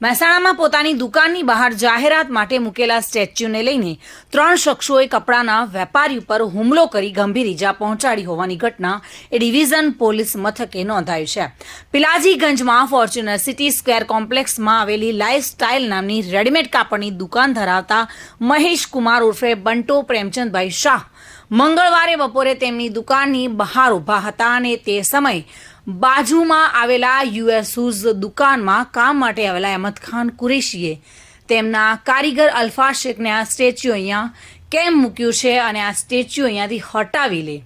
મહેસાણામાં પોતાની દુકાનની બહાર જાહેરાત માટે મૂકેલા સ્ટેચ્યુને લઈને ત્રણ શખ્સોએ કપડાના વેપારી ઉપર હુમલો કરી ગંભીર ઈજા પહોંચાડી હોવાની ઘટના એ ડિવિઝન પોલીસ મથકે નોંધાઈ છે. પિલાજીગંજમાં ફોર્ચ્યુનર સિટી સ્ક્વેર કોમ્પ્લેક્સમાં આવેલી લાઇફસ્ટાઇલ નામની રેડીમેડ કાપડની દુકાન ધરાવતા મહેશ કુમાર ઉર્ફે બંટો પ્રેમચંદભાઈ શાહ મંગળવારે બપોરે તેમની દુકાનની બહાર ઊભા હતા અને તે સમયે બાજુમાં આવેલા યુએસુઝ દુકાનમાં કામ માટે આવેલા અહેમદ ખાન કુરેશીએ તેમના કારીગર અલ્ફા શેખને આ સ્ટેચ્યુ અહીંયા કેમ મૂક્યું છે અને આ સ્ટેચ્યુ અહીંયાથી હટાવી લે?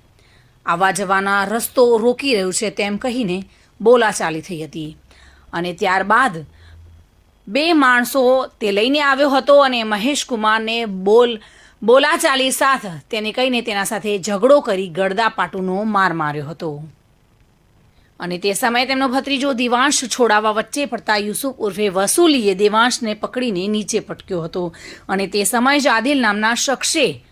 આવવા જવાના રસ્તો રોકી રહ્યું છે તેમ કહીને બોલાચાલી થઈ હતી. અને ત્યારબાદ બે માણસો તે લઈને આવ્યો હતો અને મહેશ કુમારને બોલ બોલાચાલી સાથ. તેને કહીને તેના સાથે ઝઘડો કરી ગળદાપાટુનો માર માર્યો હતો. અને તે સમયે તેમનો ભત્રીજો દેવાંશ છોડાવવા વચ્ચે પડતા યુસુફ ઉર્ફે વસૂલીએ દેવાંશને પકડીને નીચે પટક્યો હતો. અને તે સમયે જ આદિલ નામના શખ્સે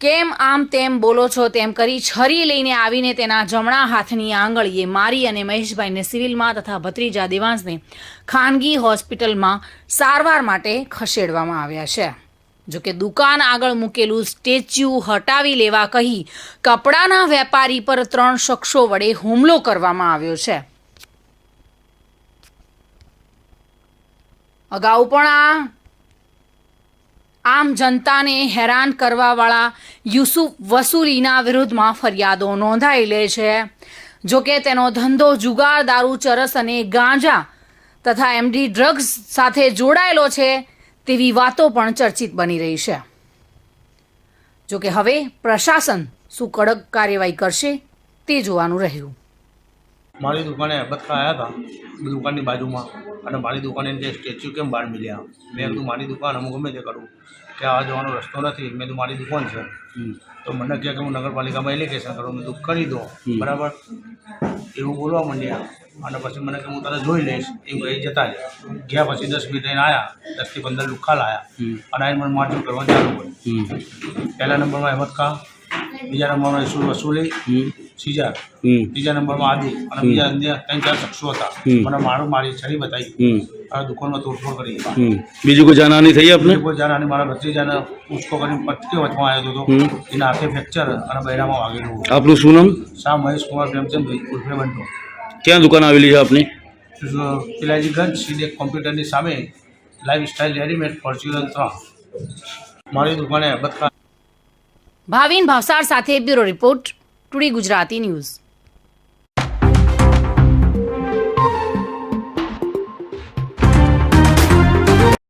કેમ આમ તેમ બોલો છો તેમ કરી છરી લઈને આવીને તેના જમણા હાથની આંગળીએ મારી અને મહેશભાઈને સિવિલમાં તથા ભત્રીજા દેવાંશને ખાનગી હોસ્પિટલમાં સારવાર માટે ખસેડવામાં આવ્યા છે. જોકે દુકાન આગળ મૂકેલું સ્ટેચ્યુ હટાવી લેવા કહી કપડાના વેપારી પર ત્રણ શખ્સો વડે હુમલો કરવામાં આવ્યો છે. અગાઉ પણ આ આમ જનતાને હેરાન કરવાવાળા યુસુફ વસૂલીના વિરુદ્ધમાં ફરિયાદો નોંધાયેલી છે. જોકે તેનો ધંધો જુગાર, દારૂ, ચરસ અને ગાંજા તથા એમડી ડ્રગ્સ સાથે જોડાયેલો છે. તેવી વાતો પણ ચર્ચિત બની રહી છે. જોકે હવે પ્રશાસન શું કડક કાર્યવાહી કરશે તે જોવાનું રહ્યું. મારી દુકાને બતકા આવ્યા હતા. દુકાનની બાજુમાં. અને મારી દુકાને જે સ્ટેચ્યુ કેમ બહાર મળ્યા. મેં કીધું મારી દુકાન હું ગમે તે કરું. કે આ જવાનો રસ્તો નથી. મેં તો મારી દુકાન છે. તો મને કહે કે હું નગરપાલિકામાં એપ્લિકેશન કરું. મેં તું કરી દો. બરાબર? એવું બોલવા માંડ્યા. અને પછી મને કે હું તને જોઈ લઈશ. એ ભાઈ જતા રહ્યા. ગયા પછી દસ મિનિટ લઈને આવ્યા દસથી પંદર લુખા લાયા અને આઈને મને મારઝૂડ કરવાનું ચાલુ કર્યું પહેલા નંબરમાં અહેમદ ખાન બીજા નંબરમાં ઈસુ વસુલી સીજા ત્રીજા નંબરમાં આદિ અને બીજા અન્ય ત્રણ ચાર શખ્સો હતા. મને મારું મારી છરી બતાવી. અને દુકાનમાં તોડફોડ કરી. બીજું કોઈ જાનહાની થઈ આપને? કોઈ જાનહાની મારા ભત્રીજાને ઉચકો કરીને પટકે વચમાં આવ્યો હતો. એના હાથે ફ્રેક્ચર અને બૈરામાં વાગેલું. આપનું શું નામ? શાહ મહેશ કુમાર પ્રેમચંદભાઈ ઉર્ફે બંટો ક્યાં દુકાન આવેલી છે આપની? પિલાજીગંજ સીધે કોમ્પ્યુટરની સામે લાઈફ સ્ટાઇલ રેડીમેડ ફોર્ચ્યુનર ત્રણ. મારી દુકાને બતકા ભાવિન ભાવસાર સાથે bureau report today Gujarati news.